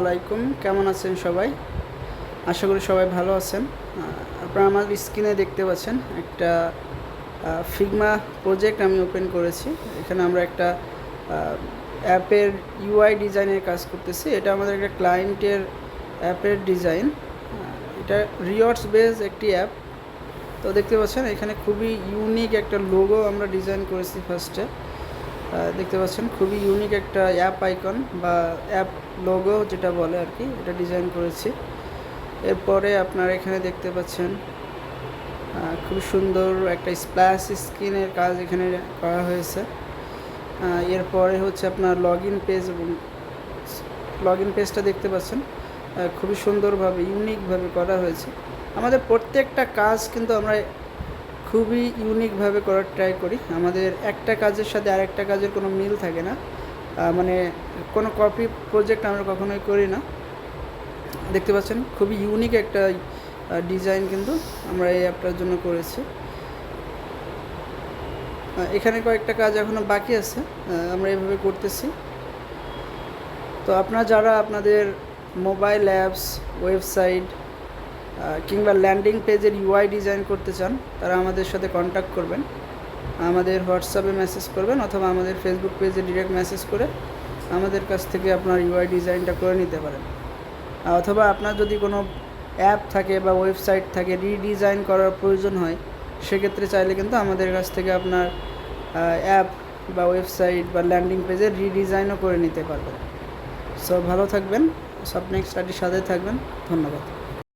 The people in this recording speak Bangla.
আলাইকুম, কেমন আছেন সবাই? আশা করি সবাই ভালো আছেন। আপনারা আমার স্ক্রিনে দেখতে পাচ্ছেন একটা ফিগমা প্রজেক্ট আমি ওপেন করেছি। এখানে আমরা একটা অ্যাপের ইউআই ডিজাইনের কাজ করতেছি। এটা আমাদের একটা ক্লায়েন্টের অ্যাপের ডিজাইন। এটা রিওয়ার্ডস বেস একটি অ্যাপ। তো দেখতে পাচ্ছেন, এখানে খুবই ইউনিক একটা লোগো আমরা ডিজাইন করেছি ফার্স্টে দেখতে পাচ্ছেন, খুবই ইউনিক একটা অ্যাপ আইকন বা অ্যাপ লোগো যেটা বলে আর কি, এটা ডিজাইন করেছি। এরপরে আপনারা এখানে দেখতে পাচ্ছেন খুব সুন্দর একটা স্প্ল্যাশ স্ক্রিনের কাজ এখানে করা হয়েছে। এরপরে হচ্ছে আপনার লগ ইন পেজ এবং লগ ইন পেজটা দেখতে পাচ্ছেন খুবই সুন্দরভাবে ইউনিকভাবে করা হয়েছে। আমাদের প্রত্যেকটা কাজ কিন্তু আমরা খুবই ইউনিকভাবে করার ট্রাই করি। আমাদের একটা কাজের সাথে আর একটা কাজের কোনো মিল থাকে না। মানে কোনো কপি প্রজেক্ট আমরা কখনোই করি না। দেখতে পাচ্ছেন, খুবই ইউনিক একটা ডিজাইন কিন্তু আমরা এই অ্যাপটার জন্য করেছি। এখানে কয়েকটা কাজ এখনও বাকি আছে আমরা এভাবে করতেছি। তো আপনারা যারা আপনাদের মোবাইল অ্যাপস ওয়েবসাইট কিংবা ল্যান্ডিং পেজের ইউআই ডিজাইন করতে চান, তারা আমাদের সাথে কন্ট্যাক্ট করবেন। আমাদের হোয়াটসঅ্যাপে মেসেজ করবেন অথবা আমাদের ফেসবুক পেজে ডিরেক্ট মেসেজ করে আমাদের কাছ থেকে আপনার ইউআই ডিজাইনটা করে নিতে পারেন। অথবা আপনার যদি কোনো অ্যাপ থাকে বা ওয়েবসাইট থাকে রিডিজাইন করার প্রয়োজন হয়, সেক্ষেত্রে চাইলে কিন্তু আমাদের কাছ থেকে আপনার অ্যাপ বা ওয়েবসাইট বা ল্যান্ডিং পেজে রিডিজাইনও করে নিতে পারবেন। সো ভালো থাকবেন স্বপ্নিক স্টাডির সাথে থাকবেন, ধন্যবাদ।